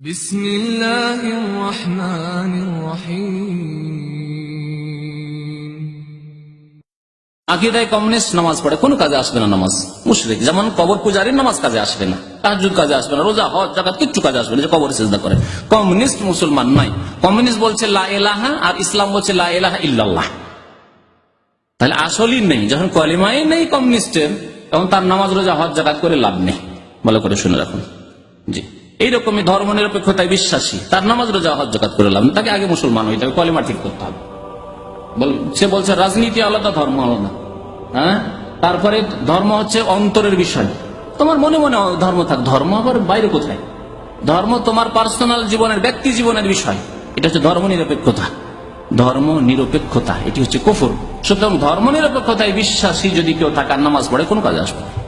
بسم الله الرحمن الرحيم আকিদায় communist নামাজ পড়ে কোনো কাজে আসবে না নামাজ মুশরিক যেমন কবর পূজারীর নামাজ কাজে আসবে না তাহাজুদ কাজে আসবে না রোজা হজ জাকাত কিচ্ছু কাজে আসবে না যে কবর চেষ্টা করে কমিউনিস্ট মুসলমান নয় কমিউনিস্ট বলছে লা এলাহা আর ইসলাম বলছে লা এলাহা ইল্লাল্লাহ তাহলে আসলই নেই যখন কলিমাই নেই কমিউনিস্টের তখন তার নামাজ রোজা হজ জাকাত করে লাভ নেই ভালো করে শুনে রাখুন জি এইরকমই ধর্ম নিরপেক্ষতায় বিশ্বাসী। তার নামাজ রোজা, হজ, জাকাত করে লাভ তাকে আগে মুসলমান হইতে হবে, কলিমা ঠিক করতে হবে। সে বলছে, রাজনীতি আলাদা, ধর্ম আলাদা। হ্যাঁ? তারপরে ধর্ম হচ্ছে অন্তরের বিষয়। তোমার মনে মনে ধর্ম থাক। ধর্ম আবার বাইরে কোথায়? ধর্ম তোমার পার্সোনাল জীবনের, ব্যক্তি জীবনের বিষয়। এটা হচ্ছে ধর্ম নিরপেক্ষতা ধর্ম নিরপেক্ষতা এটি হচ্ছে কুফর। সুতরাং ধর্ম নিরপেক্ষতায় বিশ্বাসী যদি কেউ থাকার নামাজ পড়ে, কোনো কাজে আসবে না।